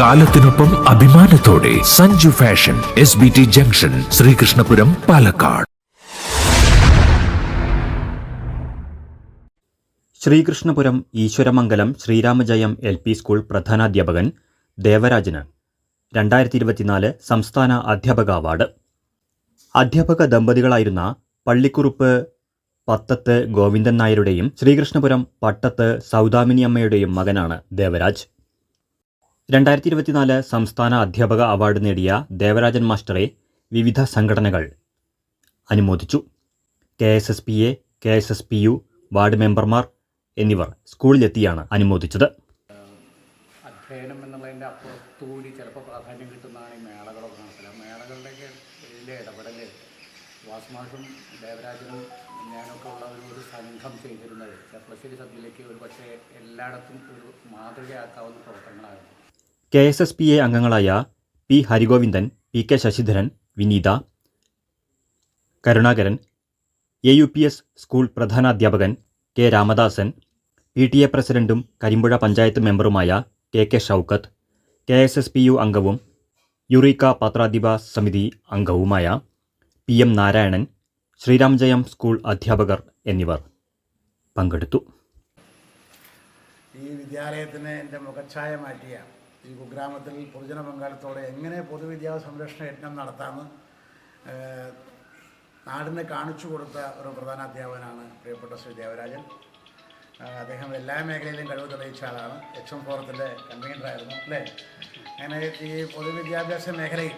കാലത്തിനൊപ്പം അഭിമാനത്തോടെ Sanju fashion S B T junction Sreekrishnapuram Palakkad. Sreekrishnapuram Eswaramangalam Sreeramajayam L P school പ്രധാനാധ്യാപകൻ ദേവരാജന് രണ്ടായിരത്തി ഇരുപത്തിനാല് സംസ്ഥാന അധ്യാപക അവാർഡ്. അധ്യാപക ദമ്പതികളായിരുന്ന പള്ളിക്കുറുപ്പ് പത്തത്ത് ഗോവിന്ദൻ നായരുടെയും ശ്രീകൃഷ്ണപുരം പട്ടത്ത് സൗദാമിനി അമ്മയുടെയും മകനാണ് ദേവരാജ്. രണ്ടായിരത്തി ഇരുപത്തിനാല് സംസ്ഥാന അധ്യാപക അവാർഡ് നേടിയ ദേവരാജൻ മാസ്റ്ററെ വിവിധ സംഘടനകൾ അനുമോദിച്ചു. K S S P A K S S P U ward മെമ്പർമാർ എന്നിവർ സ്കൂളിലെത്തിയാണ് അനുമോദിച്ചത്. അധ്യയനം എന്നുള്ളതിന്റെ അപ്പുറത്തുകൂടി ചിലപ്പോൾ പ്രാധാന്യം കിട്ടുന്നതാണ് മേളകളൊക്കെ മനസ്സിലാവും മേളകളുടെയൊക്കെ ഇതിലെ വാസ്മാഷും ദേവരാജനും ഞാനൊക്കെ ഉള്ള ഒരു സംഘം ചെയ്തിരുന്നത്. ചെർപ്പശ്ശേരി സദ്യയിലേക്ക് ഒരു പക്ഷേ എല്ലായിടത്തും ഒരു മാതൃകയാക്കാവുന്ന പ്രവർത്തനങ്ങളായിരുന്നു. K S S P A അംഗങ്ങളായ P Harigovindan P K Sasidharan Vineetha Karunakaran A U P S school പ്രധാനാധ്യാപകൻ K Ramadasan P T A പ്രസിഡന്റും Karimpuzha panchayat മെമ്പറുമായ K K Shoukath K S S P U അംഗവും യുറീക്ക പത്രാധിപ സമിതി അംഗവുമായ P M Narayanan Shriram ജയം school അധ്യാപകർ എന്നിവർ പങ്കെടുത്തു. ഈ വിദ്യാലയത്തിന് എന്റെ മുഖച്ഛായ മാറ്റിയ ഈ കുഗ്രാമത്തിൽ പൊതുജന പങ്കാളിത്തോടെ എങ്ങനെ പൊതുവിദ്യാഭ്യാസ സംരക്ഷണ യജ്ഞം നടത്താമെന്ന് നാടിനെ കാണിച്ചു കൊടുത്ത ഒരു പ്രധാന അധ്യാപകനാണ് പ്രിയപ്പെട്ട ശ്രീ ദേവരാജൻ. അദ്ദേഹം എല്ലാ മേഖലയിലും കഴിവ് തെളിയിച്ച ആളാണ്. എച്ച് എം ഫോറത്തിന്റെ കൺവീനറായിരുന്നു അല്ലേ? അങ്ങനെ ഈ പൊതുവിദ്യാഭ്യാസ മേഖലയിൽ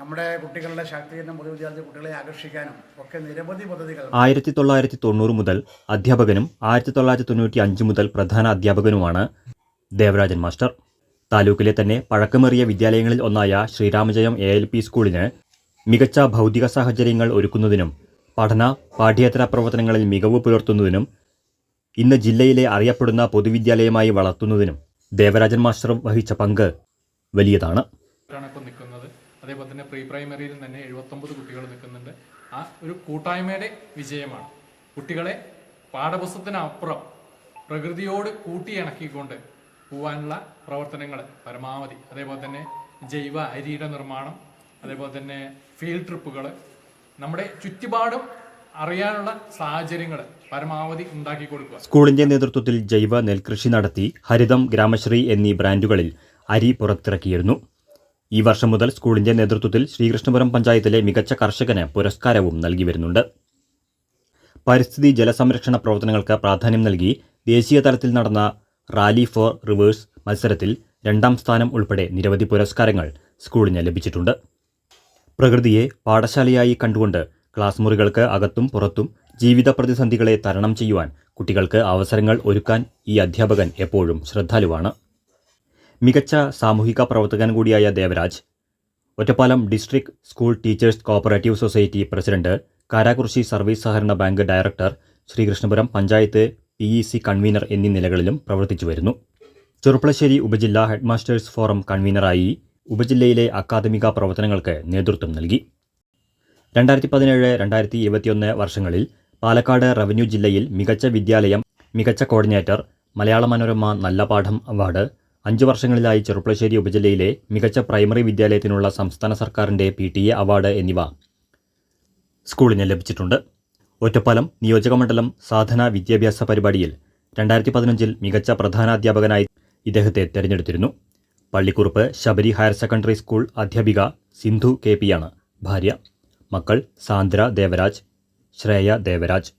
നമ്മുടെ കുട്ടികളുടെ ശാക്തീകരണം പൊതുവിദ്യാർത്ഥി കുട്ടികളെ ആകർഷിക്കാനും ഒക്കെ നിരവധി പദ്ധതികൾ ആയിരത്തി തൊള്ളായിരത്തി തൊണ്ണൂറ് മുതൽ അധ്യാപകനും ആയിരത്തി തൊള്ളായിരത്തി തൊണ്ണൂറ്റി അഞ്ച് മുതൽ പ്രധാന അധ്യാപകനുമാണ് ദേവരാജൻ മാസ്റ്റർ. താലൂക്കിലെ തന്നെ പഴക്കമേറിയ വിദ്യാലയങ്ങളിൽ ഒന്നായ ശ്രീരാമജയം എ എൽ പി സ്കൂളിന് മികച്ച ഭൗതിക സാഹചര്യങ്ങൾ ഒരുക്കുന്നതിനും പഠന പാഠ്യേതര പ്രവർത്തനങ്ങളിൽ മികവ് പുലർത്തുന്നതിനും ഇന്ന് ജില്ലയിലെ അറിയപ്പെടുന്ന പൊതുവിദ്യാലയമായി വളർത്തുന്നതിനും ദേവരാജൻ മാസ്റ്റർ വഹിച്ച പങ്ക് വലിയതാണ്. നിൽക്കുന്നത്. അതേപോലെ തന്നെ പ്രീ പ്രൈമറിയിൽ തന്നെ എഴുപത്തൊമ്പത് കുട്ടികൾ നിൽക്കുന്നുണ്ട്. ആ ഒരു കൂട്ടായ്മയുടെ വിജയമാണ്. കുട്ടികളെ പാഠപുസ്തകത്തിനപ്പുറം പ്രകൃതിയോട് കൂട്ടിയിണക്കിക്കൊണ്ട് പോവാനുള്ള പ്രവർത്തനങ്ങൾ പരമാവധി. അതേപോലെ തന്നെ ജൈവ അരിയുടെ നിർമ്മാണം അതേപോലെ തന്നെ ഫീൽഡ് ട്രിപ്പുകൾ നമ്മുടെ ചുറ്റുപാടും അറിയാനുള്ള സാഹചര്യങ്ങൾ പരമാവധി ഉണ്ടാക്കി കൊടുക്കുക. സ്കൂളിന്റെ നേതൃത്വത്തിൽ ജൈവ നെൽകൃഷി നടത്തി ഹരിതം ഗ്രാമശ്രീ എന്നീ ബ്രാൻഡുകളിൽ അരി പുറത്തിറക്കിയിരുന്നു. ഈ വർഷം മുതൽ സ്കൂളിന്റെ നേതൃത്വത്തിൽ ശ്രീകൃഷ്ണപുരം പഞ്ചായത്തിലെ മികച്ച കർഷകന് പുരസ്കാരവും നൽകി വരുന്നുണ്ട്. പരിസ്ഥിതി ജലസംരക്ഷണ പ്രവർത്തനങ്ങൾക്ക് പ്രാധാന്യം നൽകി ദേശീയ തലത്തിൽ നടന്ന റാലി ഫോർ റിവേഴ്സ് മത്സരത്തിൽ രണ്ടാം സ്ഥാനം ഉൾപ്പെടെ നിരവധി പുരസ്കാരങ്ങൾ സ്കൂളിന് ലഭിച്ചിട്ടുണ്ട്. പ്രകൃതിയെ പാഠശാലയായി കണ്ടുകൊണ്ട് ക്ലാസ് മുറികൾക്ക് അകത്തും പുറത്തും ജീവിത പ്രതിസന്ധികളെ തരണം ചെയ്യുവാൻ കുട്ടികൾക്ക് അവസരങ്ങൾ ഒരുക്കാൻ ഈ അധ്യാപകൻ എപ്പോഴും ശ്രദ്ധാലുവാണ്. മികച്ച സാമൂഹിക പ്രവർത്തകൻ കൂടിയായ Devaraj Ottapalam district school teachers cooperative society president Karakurissi service സഹകരണ bank director Sreekrishnapuram panchayat P E C convener എന്നീ നിലകളിലും പ്രവർത്തിച്ചു വരുന്നു. ചെറുപ്പളശ്ശേരി ഉപജില്ലാ ഹെഡ്മാസ്റ്റേഴ്സ് ഫോറം കൺവീനറായി ഉപജില്ലയിലെ അക്കാദമിക പ്രവർത്തനങ്ങൾക്ക് നേതൃത്വം നൽകി. രണ്ടായിരത്തി പതിനേഴ് രണ്ടായിരത്തി ഇരുപത്തിയൊന്ന് വർഷങ്ങളിൽ പാലക്കാട് റവന്യൂ ജില്ലയിൽ മികച്ച വിദ്യാലയം മികച്ച കോർഡിനേറ്റർ മലയാള മനോരമ നല്ല പാഠം അവാർഡ് അഞ്ച് വർഷങ്ങളിലായി ചെറുപ്പളശ്ശേരി ഉപജില്ലയിലെ മികച്ച പ്രൈമറി വിദ്യാലയത്തിനുള്ള സംസ്ഥാന സർക്കാരിന്റെ പി ടി എ അവാർഡ് എന്നിവ സ്കൂളിന് ലഭിച്ചിട്ടുണ്ട്. ഒറ്റപ്പാലം നിയോജകമണ്ഡലം സാധന വിദ്യാഭ്യാസ പരിപാടിയിൽ രണ്ടായിരത്തി പതിനഞ്ചിൽ മികച്ച പ്രധാനാധ്യാപകനായി ഇദ്ദേഹത്തെ തെരഞ്ഞെടുത്തിരുന്നു. Pallikkurup Sabari higher secondary school അധ്യാപിക സിന്ധു കെ പിയാണ് ഭാര്യ. മക്കൾ സാന്ദ്ര ദേവരാജ് ശ്രേയ ദേവരാജ്.